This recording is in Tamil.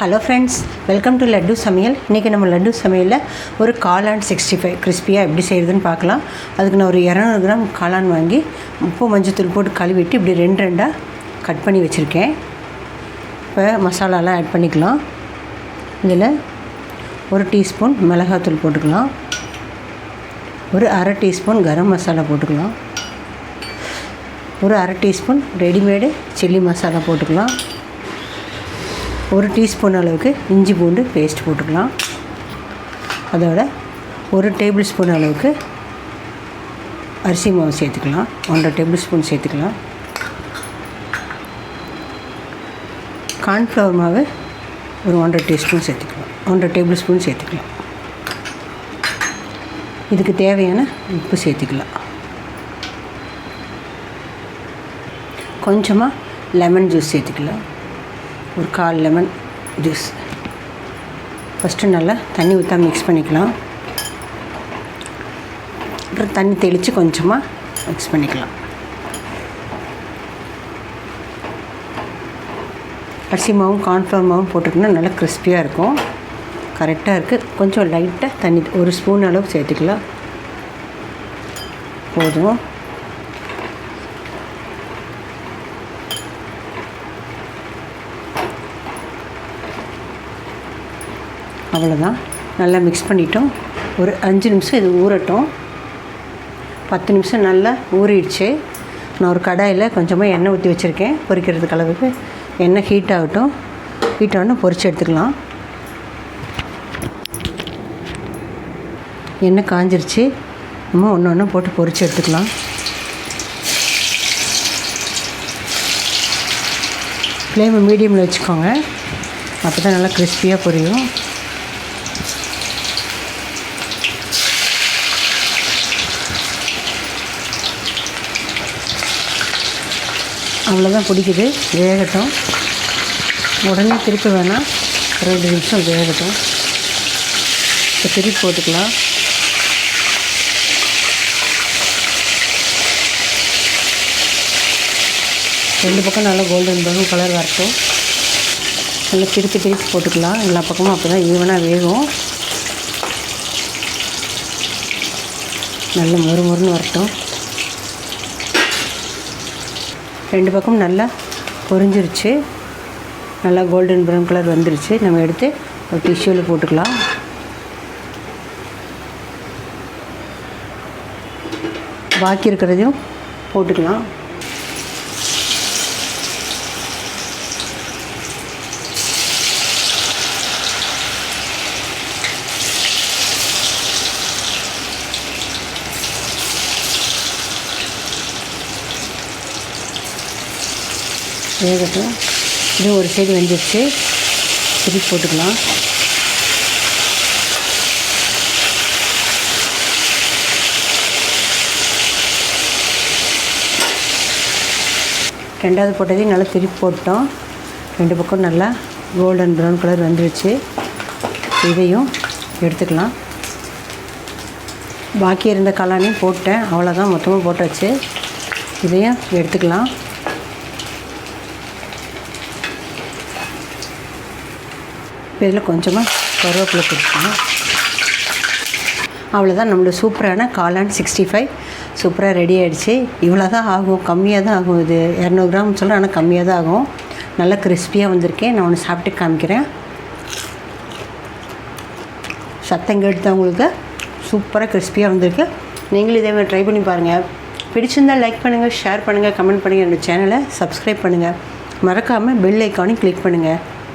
Hello friends welcome to Laddu Samayal இன்றைக்கி நம்ம லட்டு சமையலில் ஒரு காளான் சிக்ஸ்டி ஃபைவ் கிறிஸ்பியாக எப்படி செய்கிறதுன்னு பார்க்கலாம். அதுக்கு நான் ஒரு இரநூறு கிராம் காளான் வாங்கி உப்பு மஞ்சத்தூள் போட்டு கழுவிட்டு இப்படி ரெண்டு ரெண்டாக கட் பண்ணி வச்சுருக்கேன். இப்போ மசாலாலாம் ஆட் பண்ணிக்கலாம். இதில் ஒரு டீஸ்பூன் மிளகாத்தூள் போட்டுக்கலாம். ஒரு அரை டீஸ்பூன் கரம் மசாலா போட்டுக்கலாம். ஒரு அரை டீஸ்பூன் ரெடிமேடு சில்லி மசாலா போட்டுக்கலாம். ஒரு டீஸ்பூன் அளவுக்கு இஞ்சி பூண்டு பேஸ்ட் போட்டுக்கலாம். அதோட ஒரு டேபிள் ஸ்பூன் அளவுக்கு அரிசி மாவு சேர்த்துக்கலாம். ஒன்றரை டேபிள் ஸ்பூன் சேர்த்துக்கலாம். கார்ன்ஃப்ளவர் மாவு ஒரு ஒன்றரை டீஸ்பூன் சேர்த்துக்கலாம். ஒன்றரை டேபிள் ஸ்பூன் சேர்த்துக்கலாம். இதுக்கு தேவையான உப்பு சேர்த்துக்கலாம். கொஞ்சமாக லெமன் ஜூஸ் சேர்த்துக்கலாம். ஒரு கால் லெமன் ஜூஸ். ஃபஸ்ட்டு நல்லா தண்ணி ஊற்றா மிக்ஸ் பண்ணிக்கலாம். அப்புறம் தண்ணி தெளித்து கொஞ்சமாக மிக்ஸ் பண்ணிக்கலாம். அரிசி மாவும் கார்ன்ஃப்ளவர் மாவும் போட்டுக்கினா நல்லா கிறிஸ்பியாக இருக்கும். கரெக்டாக இருக்குது கொஞ்சம் லைட்டாக தண்ணி ஒரு ஸ்பூன் அளவு சேர்த்துக்கலாம். போதும். அவ்வளோதான் நல்லா மிக்ஸ் பண்ணிட்டோம். ஒரு அஞ்சு நிமிஷம் இது ஊறட்டும். பத்து நிமிஷம் நல்லா ஊறிடுச்சு. நான் ஒரு கடாயில் கொஞ்சமாக எண்ணெய் ஊற்றி வச்சுருக்கேன். பொரிக்கிறதுக்கு அளவுக்கு எண்ணெய் ஹீட் ஆகட்டும். ஹீட் ஆகணும் பொரிச்சு எடுத்துக்கலாம். எண்ணெய் காஞ்சிருச்சு. நம்ம ஒன்று ஒன்று போட்டு பொரிச்சு எடுத்துக்கலாம். ஃப்ளேமை மீடியமில் வச்சுக்கோங்க. அப்போ தான் நல்லா கிறிஸ்பியாக பொரியும். அவ்வளோதான் பிடிக்குது. வேகட்டும். உடனே திருப்பி வேணாம். ரெண்டு நிமிஷம் வேகட்டும். இப்போ திருப்பி போட்டுக்கலாம். ரெண்டு பக்கம் நல்லா கோல்டன் ப்ரௌன் கலர் வரட்டும். நல்லா திருப்பி திருப்பி போட்டுக்கலாம். எல்லா பக்கமும் அப்போ தான் ஈவனாக வேகும். நல்ல மொறு மொறுன்னு வரட்டும். ரெண்டு பக்கம் நல்லா பொரிஞ்சிருச்சு. நல்லா கோல்டன் ப்ரௌன் கலர் வந்துருச்சு. நம்ம எடுத்து ஒரு டிஷ்யூவில் போட்டுக்கலாம். பாக்கி இருக்கிறதையும் போட்டுக்கலாம். வேகட்டும். இது ஒரு சைடு வெஞ்சிருச்சு திருப்பி போட்டுக்கலாம். ரெண்டாவது போட்டதையும் நல்லா திருப்பி போட்டோம். ரெண்டு பக்கம் நல்லா கோல்டன் ப்ரௌன் கலர் வந்துருச்சு. இதையும் எடுத்துக்கலாம். பாக்கி இருந்த காளானையும் போட்டேன். அவ்வளோதான் மொத்தமாக போட்டாச்சு. இதையும் எடுத்துக்கலாம். இதில் கொஞ்சமாக கருவேப்பிலை கொடுக்கணும். அவ்வளோதான் நம்மளோட சூப்பரான காளான் சிக்ஸ்டி ஃபைவ் சூப்பராக ரெடி ஆகிடுச்சு இவ்வளோ தான் ஆகும். கம்மியாக தான் ஆகும் இது. இரநூறு கிராம் சொல்கிறேன் ஆனால் கம்மியாக தான் ஆகும். நல்லா கிறிஸ்பியாக வந்திருக்கேன். நான் ஒன்று சாப்பிட்டு காமிக்கிறேன். சத்தம் கேட்டுத்தவங்களுக்கு சூப்பராக கிறிஸ்பியாக வந்திருக்கு. நீங்களும் இதே மாதிரி ட்ரை பண்ணி பாருங்கள் பிடிச்சிருந்தால் லைக் பண்ணுங்கள் ஷேர் பண்ணுங்கள் கமெண்ட் பண்ணுங்கள் என்னோடய சேனலை சப்ஸ்கிரைப் பண்ணுங்கள் மறக்காமல் பெல் ஐக்கானையும் கிளிக் பண்ணுங்கள்